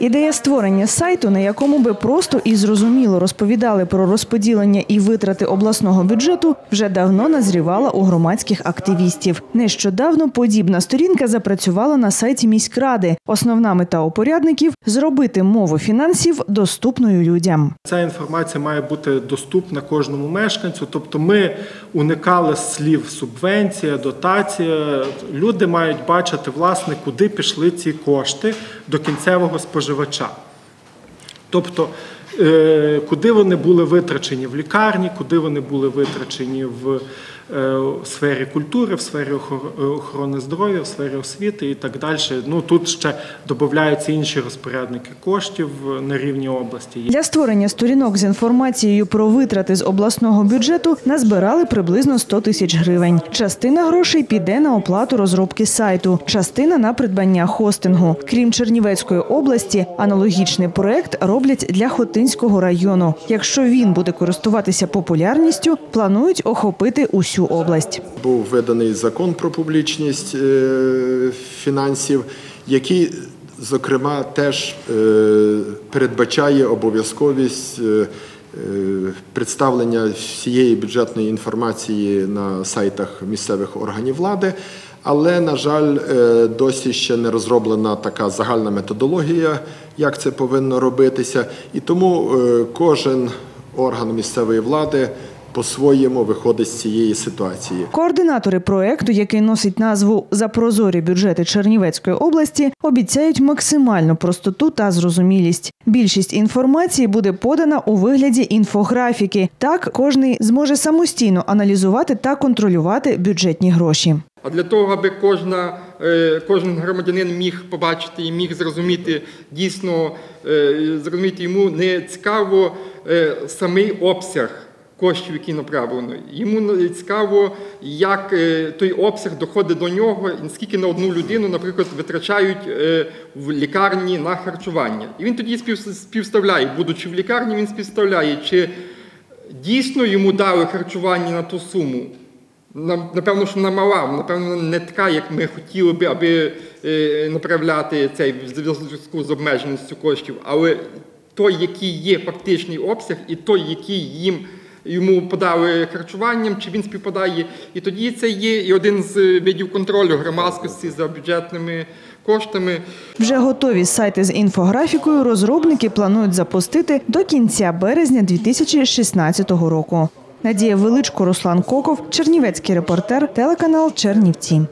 Ідея створення сайту, на якому би просто і зрозуміло розповідали про розподілення і витрати обласного бюджету, вже давно назрівала у громадських активістів. Нещодавно подібна сторінка запрацювала на сайті міськради. Основна мета упорядників зробити мову фінансів доступною людям. Ця інформація має бути доступна кожному мешканцю. Тобто, ми уникали слів субвенція, дотація. Люди мають бачити, власне, куди пішли ці кошти до кінцевого споживача. Тобто, е, куди вони були витрачені в лікарні, куди вони були витрачені в е, сфері культури, в сфері охор- охорони здоров'я, в сфері освіти і так далі. Ну тут ще додаються інші розпорядники коштів на рівні області. Для створення сторінок з інформацією про витрати з обласного бюджету назбирали приблизно 100 тисяч гривень. Частина грошей піде на оплату розробки сайту, частина на придбання хостингу. Крім Чернівецької області, аналогічний проект роблять для Хотинського району. Якщо він буде користуватися популярністю, планують охопити усю область. Був виданий закон про публічність е, фінансів, який, зокрема, теж е, передбачає обов'язковість е, представлення всієї бюджетної інформації на сайтах місцевих органів влади. Але, на жаль, досі ще не розроблена така загальна методологія, як це повинно робитися. І тому кожен орган місцевої влади по-своєму виходить з цієї ситуації. Координатори проекту, який носить назву За прозорі бюджети Чернівецької області, обіцяють максимальну простоту та зрозумілість. Більшість інформації буде подана у вигляді інфографіки. Так кожний зможе самостійно аналізувати та контролювати бюджетні гроші. А для того, аби кожна, е, кожен громадянин міг побачити і міг зрозуміти дійсно, е, зрозуміти йому не цікаво е, самий обсяг коштів, які направлено. Йому цікаво, як е, той обсяг доходить до нього, наскільки на одну людину, наприклад, витрачають е, в лікарні на харчування. І він тоді співставляє, будучи в лікарні, він співставляє, чи дійсно йому дали харчування на ту суму. Напевно, що вона мала, напевно, не така, як ми хотіли би, аби е, направляти цей в зв'язку з обмеженістю коштів. Але той, який є фактичний обсяг, і той, який їм йому подали харчуванням, чи він співпадає. І тоді це є і один з видів контролю громадськості за бюджетними коштами. Вже готові сайти з інфографікою розробники планують запустити до кінця березня 2016 року. Надія Величко, Руслан Коков, Чернівецький репортер, телеканал Чернівці.